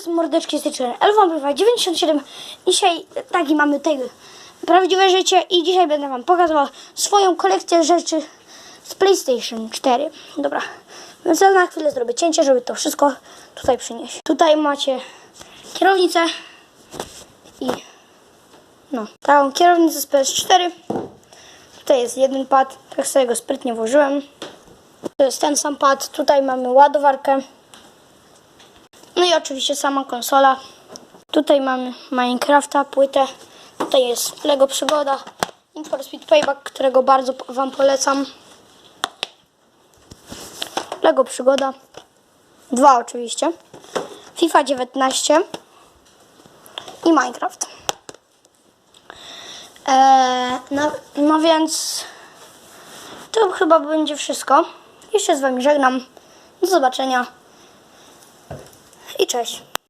Siemanko, mordeczki z Elfon Bywa 97 Dzisiaj taki mamy tego prawdziwe życie i dzisiaj będę wam pokazywał swoją kolekcję rzeczy z PlayStation 4 Dobra, więc ja na chwilę zrobię cięcie, żeby to wszystko tutaj przynieść. Tutaj macie kierownicę i no, taką kierownicę z PS4 Tutaj jest jeden pad, tak sobie go sprytnie włożyłem. To jest ten sam pad, tutaj mamy ładowarkę no i oczywiście sama konsola. Tutaj mamy Minecrafta, płytę. Tutaj jest Lego Przygoda, for Speed Payback, którego bardzo Wam polecam. Lego Przygoda. Dwa oczywiście. FIFA 19 i Minecraft. Eee, no, no więc to chyba będzie wszystko. Jeszcze z Wami żegnam. Do zobaczenia i cześć.